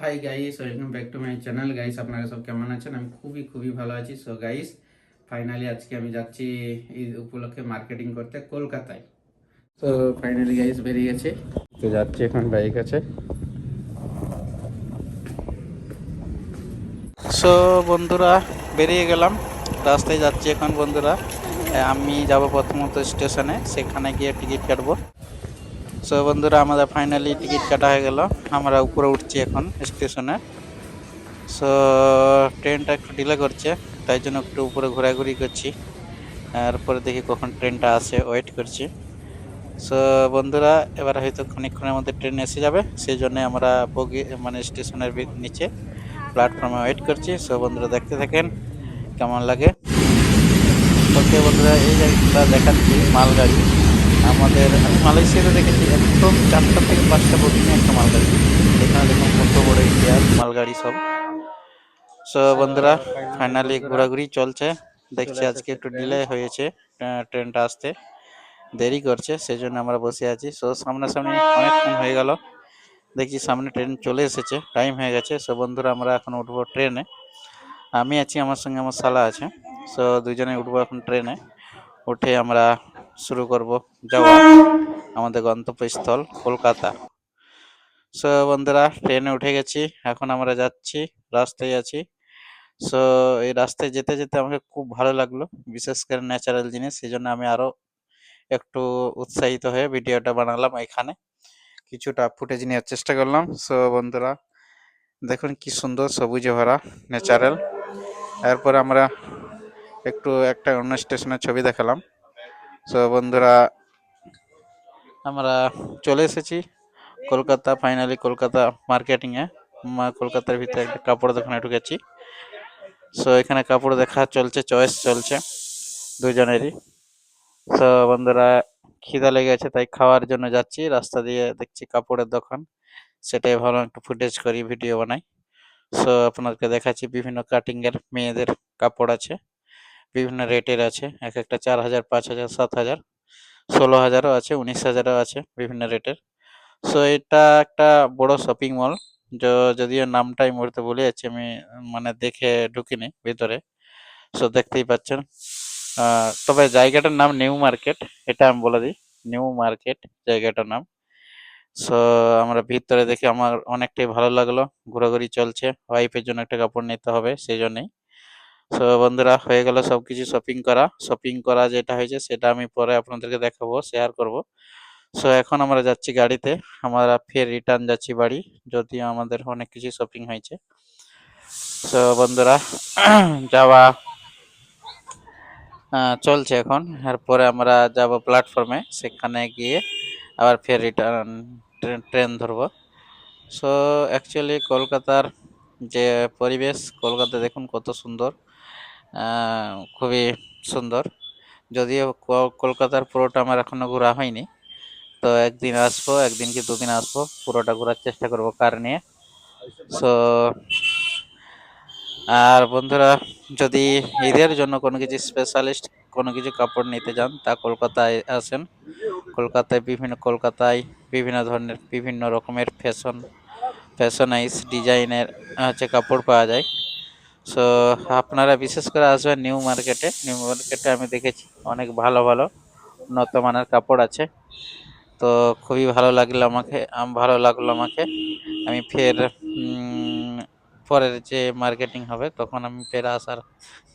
Hi guys welcome back to my channel guys আপনারা সব কেমন আছেন? আমি খুবই খুবই ভালো আছি। সো গাইস ফাইনালি আজকে আমি যাচ্ছি ঈদ উপলক্ষে মার্কেটিং করতে কলকাতায়। তো ফাইনালি গাইস বেরিয়ে গেছে। তো যাচ্ছি এখন বাইক আছে। সো বন্ধুরা, বেরিয়ে গেলাম। রাস্তায় যাচ্ছি এখন বন্ধুরা। আমি যাব প্রথমত স্টেশনে। সেখানে গিয়ে টিকিট কাটবো। সো বন্ধুরা, আমাদের ফাইনালি টিকিট কাটা হয়ে গেল। আমরা উপরে উঠছি এখন স্টেশনে সো ট্রেনটা একটু ডিলে করছে, তাই জন্য একটু উপরে ঘোরাঘুরি করছি। তারপরে দেখি কখন ট্রেনটা আসে ওয়েট করছি। সো বন্ধুরা, এবার হয়তো খানিকক্ষণের মধ্যে ট্রেন এসে যাবে সেই জন্য আমরা বগি মানে স্টেশনের নিচে প্ল্যাটফর্মে ওয়েট করছি। সো বন্ধুরা, দেখতে থাকেন, কেমন লাগে? ওকে বন্ধুরা, এই জায়গাটা দেখাচ্ছি মালগাড়ি। আমাদের, আমি মালয়েশিয়াতে দেখেছি একদম চারটা থেকে পাঁচটা বুকিংয়ে একটা মালগাড়ি। এখানে দেখুন কত বড় ইতিহাস মালগাড়ি সব। সো বন্ধুরা ফাইনালি ঘোরাঘুরি চলছে। দেখছি আজকে একটু ডিলে হয়েছে ট্রেনটা আসতে। দেরি করছে সেই জন্য আমরা বসে আছি। সো সামনাসামনি অনেকক্ষণ হয়ে গেল। দেখছি সামনে ট্রেন চলে এসেছে টাইম হয়ে গেছে। সো বন্ধুরা, আমরা এখন উঠবো ট্রেনে আমি আছি, আমার সঙ্গে আমার শালা আছে। সো দুজনে উঠবো এখন ট্রেনে উঠে আমরা শুরু করব। যাওয়া আমাদের গন্তব্যস্থল কলকাতা। সো বন্ধুরা ট্রেনে উঠে গেছি। এখন আমরা যাচ্ছি, রাস্তায় আছি। সো এই রাস্তায় যেতে যেতে আমাকে খুব ভালো লাগল, বিশেষ করে ন্যাচারাল জিনিস। সেই জন্য আমি আরও একটু উৎসাহিত হয়ে ভিডিওটা বানালাম এখানে। কিছুটা ফুটেজ নেওয়ার চেষ্টা করলাম। সো বন্ধুরা, দেখুন কি সুন্দর সবুজে ভরা ন্যাচারাল এরপর আমরা একটু একটা অন্য স্টেশনের ছবি দেখালাম। সো বন্ধুরা, আমরা চলে এসেছি কলকাতা ফাইনালি কলকাতা মার্কেটিং এ। মা কলকাতার ভিতরে একটা কাপড় দোকানে ঢুকেছি। সো এখানে কাপড় দেখা চলছে চয়েস চলছে, দুজনেরই। সো বন্ধুরা, খিদা লেগে গেছে তাই খাওয়ার জন্য যাচ্ছি। রাস্তা দিয়ে দেখছি কাপড়ের দোকান। সেটাই ভালো একটু ফুটেজ করি ভিডিও বানাই। সো আপনাদেরকে দেখাচ্ছি বিভিন্ন কাটিং এর মেয়েদের কাপড় আছে। বিভিন্ন রেটের আছে। এক একটা চার হাজার, পাঁচ হাজার, সাত হাজার, ষোলো হাজারও আছে, উনিশ হাজারও আছে বিভিন্ন রেটের। সো এটা একটা বড় শপিং মল যদিও নামটা এই মুহূর্তে ভুলে যাচ্ছি, আমি মানে দেখে ঢুকিনি ভিতরে। সো দেখতেই পাচ্ছেন। তবে জায়গাটার নাম নিউ মার্কেট এটা আমি বলে দিই। নিউ মার্কেট জায়গাটার নাম। সো আমরা ভিতরে দেখে আমার অনেকটাই ভালো লাগল। ঘোরাঘুরি চলছে। ওয়াইফের জন্য একটা কাপড় নিতে হবে, সেই জন্যই। সো বন্ধুরা, হয়ে গেল সবকিছু শপিং করা। শপিং করা যেটা হয়েছে, সেটা আমি পরে আপনাদেরকে দেখাবো শেয়ার করব। সো এখন আমরা যাচ্ছি গাড়িতে। আমরা ফের রিটার্ন যাচ্ছি বাড়ি, যদিও আমাদের অনেক কিছু শপিং হয়েছে। সো বন্ধুরা, যাওয়া চলছে এখন। এরপরে আমরা যাব প্ল্যাটফর্মে সেখানে গিয়ে আবার ফের রিটার্ন ট্রেন ধরবো। সো অ্যাকচুয়ালি কলকাতার যে পরিবেশ, কলকাতা দেখুন কত সুন্দর। খুবই সুন্দর। যদিও কলকাতার পুরোটা আমার এখনও ঘোরা হয়নি। তো একদিন আসব, একদিন কি দুদিন আসব, পুরোটা ঘোরার চেষ্টা করব কার নিয়ে। সো আর বন্ধুরা, যদি ঈদের জন্য কোনো কিছু স্পেশালিস্ট কোনো কিছু কাপড় নিতে যান, তা কলকাতায় আসেন। কলকাতায় বিভিন্ন কলকাতায় বিভিন্ন ধরনের বিভিন্ন রকমের ফ্যাশন ফ্যাশনাইজ ডিজাইনের হচ্ছে কাপড় পাওয়া যায়। সো আপনারা বিশেষ করে আসবেন নিউ মার্কেটে নিউ মার্কেটে আমি দেখেছি অনেক ভালো ভালো উন্নত মানের কাপড় আছে। তো খুবই ভালো লাগল আমাকে, আম, ভালো লাগল আমাকে। আমি ফের পরের যে মার্কেটিং হবে, তখন আমি ফের আসার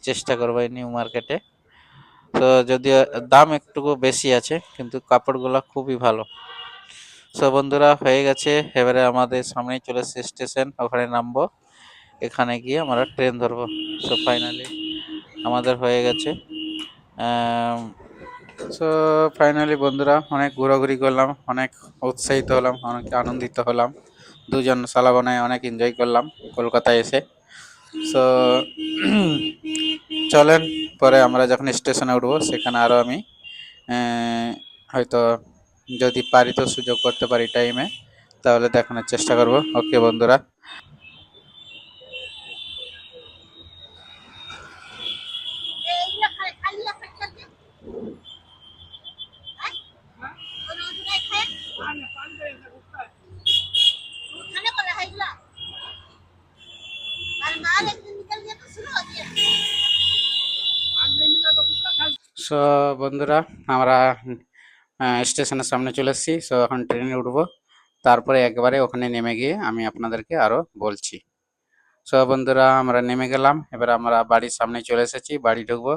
চেষ্টা করব এই নিউ মার্কেটে তো যদিও দাম একটু বেশি আছে, কিন্তু কাপড়গুলো খুবই ভালো। সো বন্ধুরা, হয়ে গেছে। এবারে আমাদের সামনেই চলে এসেছে স্টেশন ওখানে নামবো। এখানে গিয়ে আমরা ট্রেন ধরবো। সো ফাইনালি আমাদের হয়ে গেছে। সো ফাইনালি বন্ধুরা, অনেক ঘোরাঘুরি করলাম, অনেক উৎসাহিত হলাম, অনেক আনন্দিত হলাম। দুজন সালাবনায় অনেক এনজয় করলাম কলকাতায় এসে। সো চলেন, পরে আমরা যখন স্টেশনে উঠবো, সেখানে আরও আমি হয়তো যদি পারি তো সুযোগ করতে পারি টাইমে তাহলে দেখানোর চেষ্টা করব। ওকে বন্ধুরা। সো বন্ধুরা, আমরা স্টেশনের সামনে চলে এসেছি। সো এখন ট্রেনে উঠবো। তারপরে একবারে ওখানে নেমে গিয়ে আমি আপনাদেরকে আরও বলছি। সো বন্ধুরা, আমরা নেমে গেলাম। এবার আমরা বাড়ির সামনে চলে এসেছি, বাড়ি ঢুকবো।